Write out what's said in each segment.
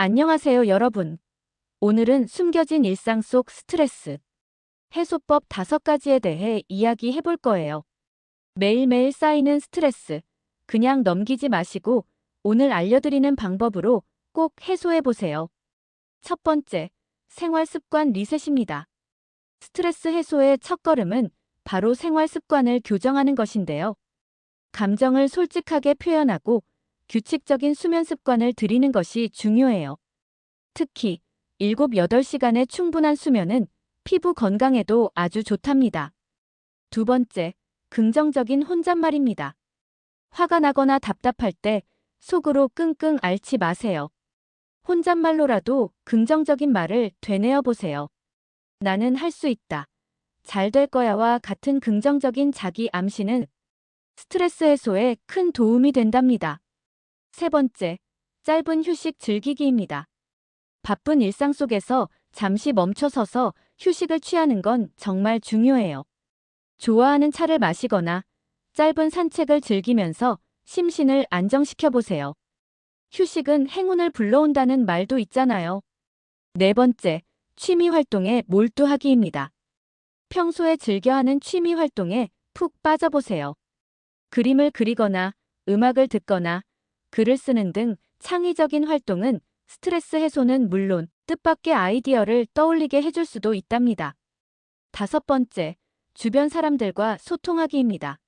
안녕하세요, 여러분. 오늘은 숨겨진 일상 속 스트레스 해소법 다섯 가지에 대해 이야기해 볼 거예요. 매일매일 쌓이는 스트레스, 그냥 넘기지 마시고 오늘 알려드리는 방법으로 꼭 해소해 보세요. 첫 번째, 생활 습관 리셋입니다. 스트레스 해소의 첫걸음은 바로 생활 습관을 교정하는 것인데요. 감정을 솔직하게 표현하고 규칙적인 수면 습관을 들이는 것이 중요해요. 특히 7, 8시간의 충분한 수면은 피부 건강에도 아주 좋답니다. 두 번째, 긍정적인 혼잣말입니다. 화가 나거나 답답할 때 속으로 끙끙 앓지 마세요. 혼잣말로라도 긍정적인 말을 되뇌어 보세요. 나는 할 수 있다. 잘 될 거야와 같은 긍정적인 자기 암시는 스트레스 해소에 큰 도움이 된답니다. 세 번째, 짧은 휴식 즐기기입니다. 바쁜 일상 속에서 잠시 멈춰서서 휴식을 취하는 건 정말 중요해요. 좋아하는 차를 마시거나 짧은 산책을 즐기면서 심신을 안정시켜 보세요. 휴식은 행운을 불러온다는 말도 있잖아요. 네 번째, 취미 활동에 몰두하기입니다. 평소에 즐겨하는 취미 활동에 푹 빠져보세요. 그림을 그리거나 음악을 듣거나 글을 쓰는 등 창의적인 활동은 스트레스 해소는 물론 뜻밖의 아이디어를 떠올리게 해줄 수도 있답니다. 다섯 번째, 주변 사람들과 소통하기입니다.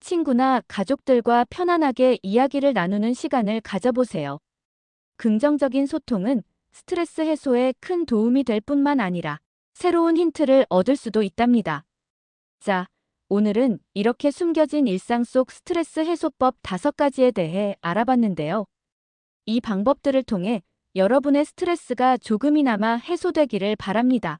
친구나 가족들과 편안하게 이야기를 나누는 시간을 가져보세요. 긍정적인 소통은 스트레스 해소에 큰 도움이 될 뿐만 아니라 새로운 힌트를 얻을 수도 있답니다. 자, 오늘은 이렇게 숨겨진 일상 속 스트레스 해소법 다섯 가지에 대해 알아봤는데요. 이 방법들을 통해 여러분의 스트레스가 조금이나마 해소되기를 바랍니다.